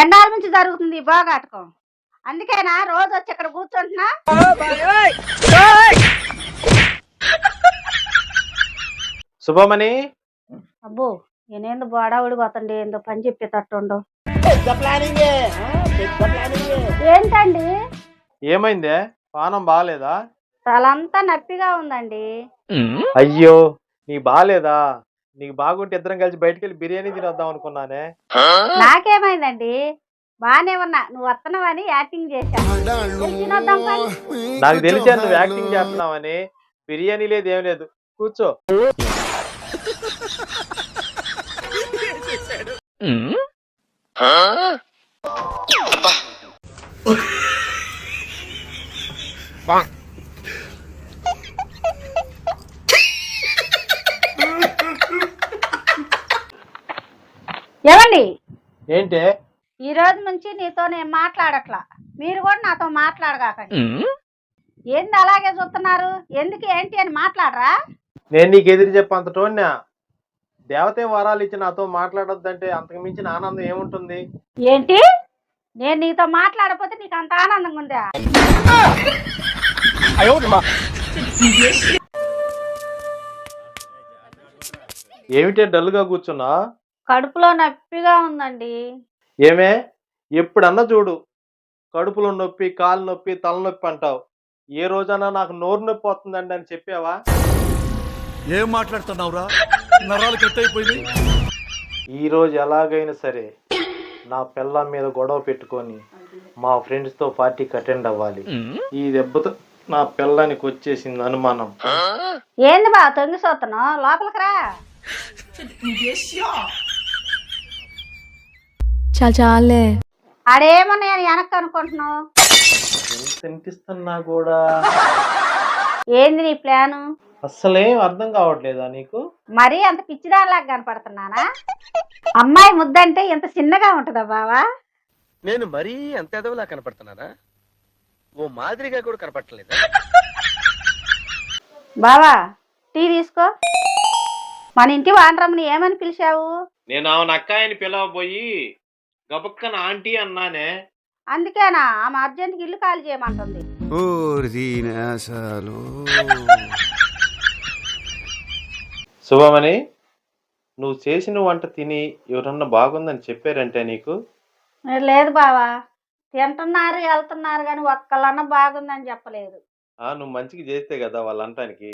ఎండాల నుంచి జరుగుతుంది ఈ బోగాటకం అందుకేనా రోజు వచ్చి ఇక్కడ కూర్చుంటున్నా? శుభమని. అబ్బో నేనేందో బోడావుడి పోతండి ఏందో పని చెప్పేటట్టుండు. ఏంటండి? ఏమైందే? పానం బాగాలేదా తలంతా నొప్పిగా ఉందండి. అయ్యో నీకు బాగాలేదా నీకు బాగుంటే ఇద్దరం కలిసి బయటికి వెళ్ళి బిర్యానీ తినొద్దాం అనుకున్నానే. నాకేమైందండి? బానే ఉన్నా నువ్వు వస్తున్నావని యాక్టింగ్ చేశా వెళ్ళి తినొద్దాం పని. నాకు తెలిసే నువ్వు యాక్టింగ్ చేస్తున్నావని బిర్యానీ లేదు ఏం లేదు. కూర్చో. ఏమండి? ఏంటే? ఈ రోజు నుంచి నీతో నేను మాట్లాడట్లా. మీరు కూడా నాతో మాట్లాడగాకండి. ఏంది అలాగే చూస్తున్నారు? ఎందుకు ఏంటి అని మాట్లాడరా? నేను నీకు ఎదురు చెప్పంత టోన్యా దేవతే వరాలు ఇచ్చి నాతో మాట్లాడొద్దంటే అంతకు మించిన ఆనందం ఏముంటుంది? ఏంటి? నేను నీతో మాట్లాడకపోతే నీకు అంత ఆనందంగా ఉందా? ఏమిటే డల్గా కూర్చున్నా? కడుపులో నొప్పిగా ఉందండి. ఏమే? ఎప్పుడన్నా చూడు. కడుపులో నొప్పి కాలు నొప్పి తలనొప్పి అంటావు. ఏ రోజన్నా నాకు నోరు నొప్పి వస్తుందండి అని చెప్పావా? ఏం మాట్లాడుతున్నావురా? నరాలు కట్ అయిపోయింది ఈ రోజు ఎలాగైనా సరే నా పిల్లం మీద గొడవ పెట్టుకొని మా ఫ్రెండ్స్తో పార్టీకి అటెండ్ అవ్వాలి. ఈ దెబ్బతో నా పిల్లానికి వచ్చేసింది అనుమానం. ఏంది బా తొంగి చూస్తున్నావు లోపలికి రా. చాలు చాలే. ఆడేమన్నా నేను వెనక్కి అనుకుంటున్నావు? తినిపిస్తున్నా కూడా? ఏంది నీ ప్లాను? అస్సలేం అర్థం కావట్లేదా నీకు? మరీ అంత పిచ్చిదానిలాగా కనపడుతున్నానా? అమ్మాయి ముద్దంటే ఇంత చిన్నగా ఉంటుందా బావా? నేను మరీ అంత ఎదవలా కనపడుతున్నానా? ఓ మాదిరిగా కూడా కనపడలేదా బావా టీ తీసుకో. మన ఇంటి వానరమ్మని ఏమని పిలిచావు? నేను ఆమెను అక్కాయని పిలవబోయి గబక్కన ఆంటీ అన్నానే. అందుకేనా ఆమె అర్జెంట్కి ఇల్లు ఖాళీ చేయమంటుంది. శుభమని నువ్వు చేసిన వంట తిని ఎవరన్నా బాగుందని చెప్పారంటే నీకు? లేదు బావా. తింటున్నారు వెళ్తున్నారు కానీ ఒక్కళ్ళన్నా బాగుందని చెప్పలేదు. ఆ నువ్వు మంచిగా చేస్తే కదా వాళ్ళ అంటానికి